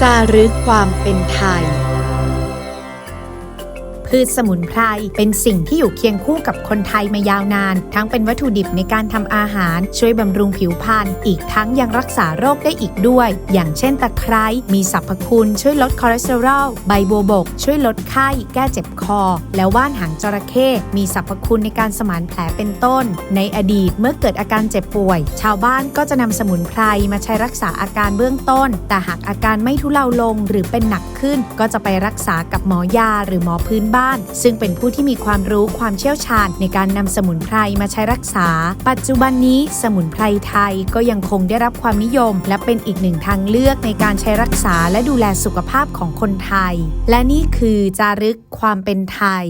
จารึกความเป็นไทย พืชสมุนไพรเป็นสิ่งที่อยู่เคียงคู่กับคนไทยมายาวนาน ทั้งเป็นวัตถุดิบในการทำอาหาร ช่วยบำรุงผิวพรรณอีกทั้งยังรักษาโรคได้อีกด้วย อย่างเช่นตะไคร้มีสรรพคุณช่วยลดคอเลสเตอรอลใบบัวบก ช่วยลดไข้แก้เจ็บคอ แล้วว่านหางจระเข้มีสรรพคุณในการสมานแผลเป็นต้น ในอดีตเมื่อเกิดอาการเจ็บป่วย ชาวบ้านก็จะนำสมุนไพรมาใช้รักษาอาการเบื้องต้น แต่หากอาการไม่ทุเลาลงหรือเป็นหนักขึ้น ก็จะไปรักษากับหมอยาหรือหมอพื้นบ้าน ซึ่งเป็นผู้ที่มีความรู้ความเชี่ยวชาญในการนำสมุนไพรมาใช้รักษา ปัจจุบันนี้สมุนไพรไทยก็ยังคงได้รับความนิยม และเป็นอีกหนึ่งทางเลือกในการใช้รักษาและดูแลสุขภาพของคนไทย และนี่คือจารึกความเป็นไทย